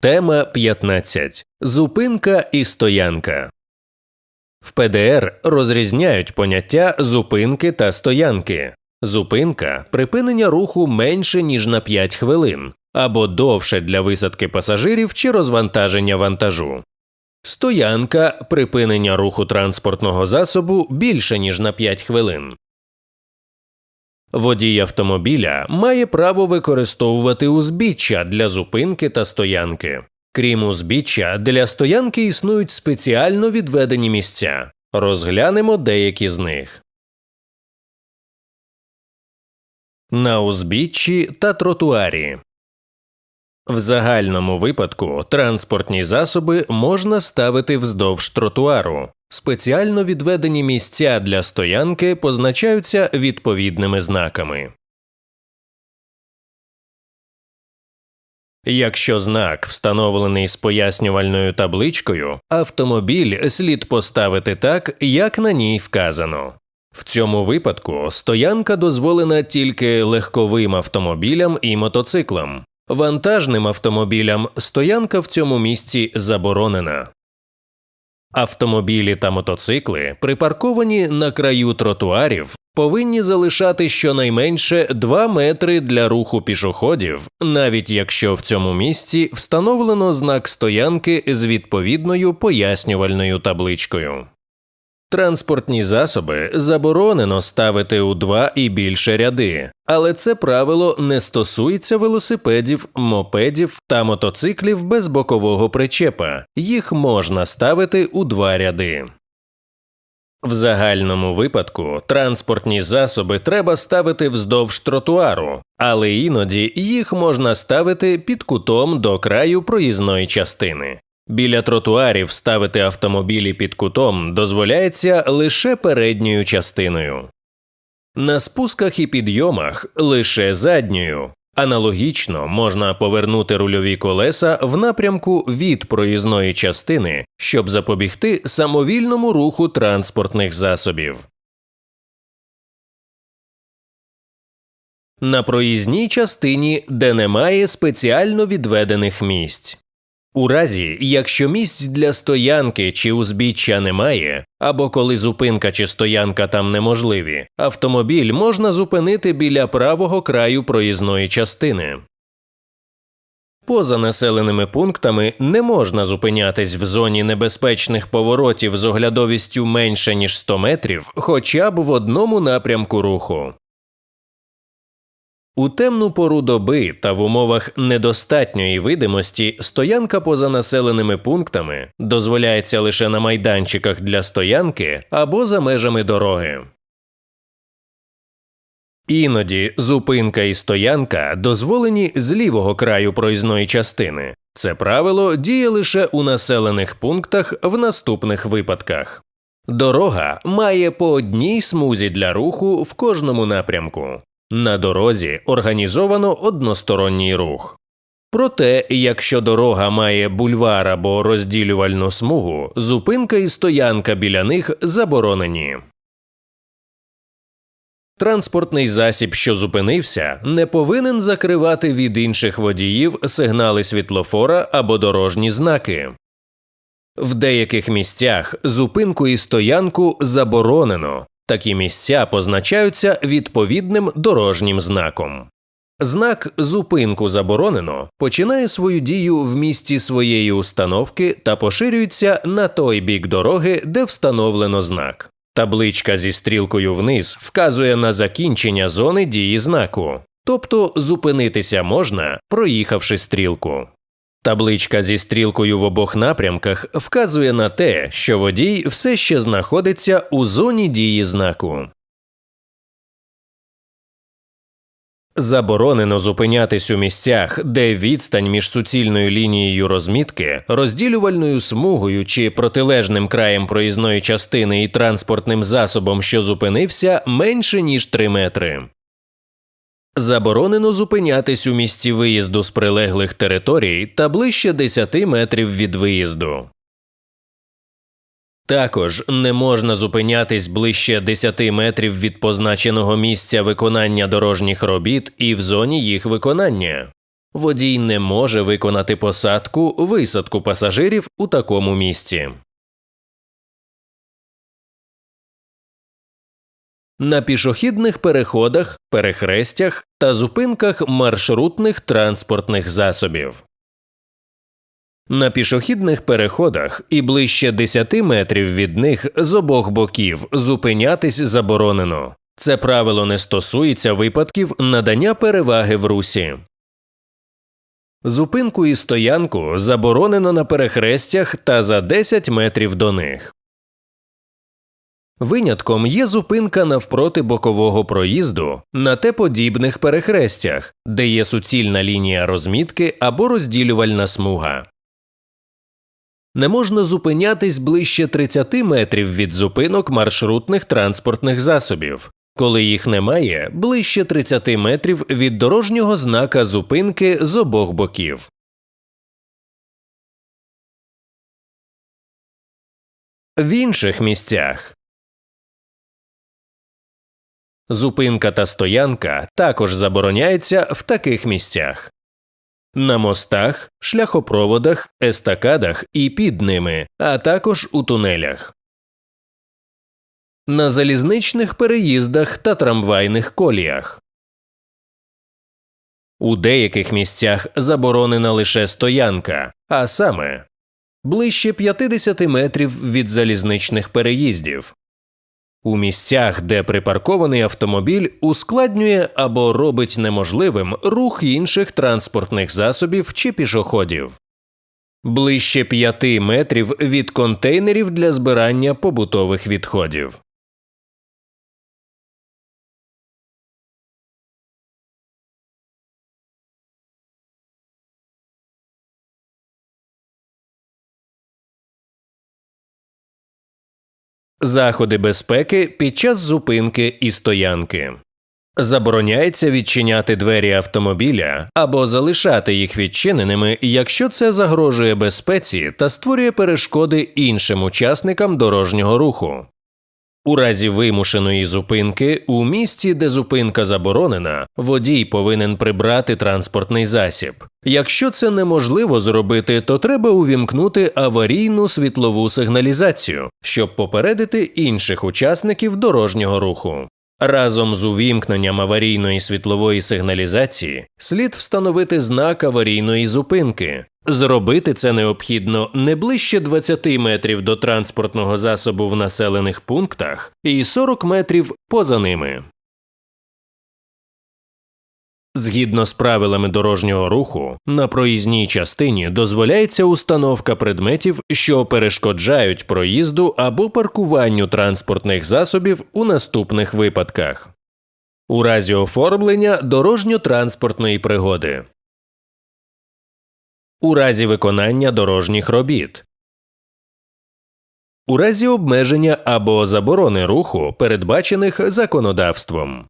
Тема 15. Зупинка і стоянка. В ПДР розрізняють поняття зупинки та стоянки. Зупинка припинення руху менше ніж на 5 хвилин або довше для висадки пасажирів чи розвантаження вантажу. Стоянка припинення руху транспортного засобу більше ніж на 5 хвилин. Водій автомобіля має право використовувати узбіччя для зупинки та стоянки. Крім узбіччя, для стоянки існують спеціально відведені місця. Розглянемо деякі з них. На узбіччі та тротуарі. В загальному випадку транспортні засоби можна ставити вздовж тротуару. Спеціально відведені місця для стоянки позначаються відповідними знаками. Якщо знак встановлений з пояснювальною табличкою, автомобіль слід поставити так, як на ній вказано. В цьому випадку стоянка дозволена тільки легковим автомобілям і мотоциклам. Вантажним автомобілям стоянка в цьому місці заборонена. Автомобілі та мотоцикли, припарковані на краю тротуарів, повинні залишати щонайменше 2 метри для руху пішоходів, навіть якщо в цьому місці встановлено знак стоянки з відповідною пояснювальною табличкою. Транспортні засоби заборонено ставити у два і більше ряди, але це правило не стосується велосипедів, мопедів та мотоциклів без бокового причепа. Їх можна ставити у два ряди. В загальному випадку транспортні засоби треба ставити вздовж тротуару, але іноді їх можна ставити під кутом до краю проїзної частини. Біля тротуарів ставити автомобілі під кутом дозволяється лише передньою частиною. На спусках і підйомах лише задньою. Аналогічно можна повернути рульові колеса в напрямку від проїзної частини, щоб запобігти самовільному руху транспортних засобів. На проїзній частині, де немає спеціально відведених місць. У разі, якщо місць для стоянки чи узбіччя немає, або коли зупинка чи стоянка там неможливі, автомобіль можна зупинити біля правого краю проїзної частини. Поза населеними пунктами не можна зупинятись в зоні небезпечних поворотів з оглядовістю менше ніж 100 метрів хоча б в одному напрямку руху. У темну пору доби та в умовах недостатньої видимості стоянка поза населеними пунктами дозволяється лише на майданчиках для стоянки або за межами дороги. Іноді зупинка і стоянка дозволені з лівого краю проїзної частини. Це правило діє лише у населених пунктах в наступних випадках. Дорога має по одній смузі для руху в кожному напрямку. На дорозі організовано односторонній рух. Проте, якщо дорога має бульвар або розділювальну смугу, зупинка і стоянка біля них заборонені. Транспортний засіб, що зупинився, не повинен закривати від інших водіїв сигнали світлофора або дорожні знаки. В деяких місцях зупинку і стоянку заборонено, Такі місця позначаються відповідним дорожнім знаком. Знак зупинку заборонено починає свою дію в місті своєї установки та поширюється на той бік дороги, де встановлено знак. Табличка зі стрілкою вниз вказує на закінчення зони дії знаку, тобто зупинитися можна, проїхавши стрілку. Табличка зі стрілкою в обох напрямках вказує на те, що водій все ще знаходиться у зоні дії знаку. Заборонено зупинятись у місцях, де відстань між суцільною лінією розмітки, розділювальною смугою чи протилежним краєм проїзної частини і транспортним засобом, що зупинився, менше ніж 3 метри. Заборонено зупинятись у місці виїзду з прилеглих територій та ближче 10 метрів від виїзду. Також не можна зупинятись ближче 10 метрів від позначеного місця виконання дорожніх робіт і в зоні їх виконання. Водій не може виконати посадку висадку пасажирів у такому місці. На пішохідних переходах, перехрестях та зупинках маршрутних транспортних засобів. На пішохідних переходах і ближче 10 метрів від них з обох боків зупинятись заборонено. Це правило не стосується випадків надання переваги в русі. Зупинку і стоянку заборонено на перехрестях та за 10 метрів до них. Винятком є зупинка навпроти бокового проїзду на Т-подібних перехрестях, де є суцільна лінія розмітки або розділювальна смуга. Не можна зупинятись ближче 30 метрів від зупинок маршрутних транспортних засобів, коли їх немає ближче 30 метрів від дорожнього знака зупинки з обох боків. В інших місцях Зупинка та стоянка також забороняється в таких місцях на мостах, шляхопроводах, естакадах і під ними, а також у тунелях, на залізничних переїздах та трамвайних коліях. У деяких місцях заборонена лише стоянка, а саме ближче 50 метрів від залізничних переїздів. У місцях, де припаркований автомобіль ускладнює або робить неможливим рух інших транспортних засобів чи пішоходів. Ближче 5 метрів від контейнерів для збирання побутових відходів. Заходи безпеки під час зупинки і стоянки. Забороняється відчиняти двері автомобіля або залишати їх відчиненими, якщо це загрожує безпеці та створює перешкоди іншим учасникам дорожнього руху. У разі вимушеної зупинки у місті, де зупинка заборонена, водій повинен прибрати транспортний засіб. Якщо це неможливо зробити, то треба увімкнути аварійну світлову сигналізацію, щоб попередити інших учасників дорожнього руху. Разом з увімкненням аварійної світлової сигналізації слід встановити знак аварійної зупинки. Зробити це необхідно не ближче 20 метрів до транспортного засобу в населених пунктах і 40 метрів поза ними. Згідно з правилами дорожнього руху, на проїзній частині дозволяється установка предметів, що перешкоджають проїзду або паркуванню транспортних засобів у наступних випадках. У разі оформлення дорожньо-транспортної пригоди. У разі виконання дорожніх робіт. У разі обмеження або заборони руху, передбачених законодавством.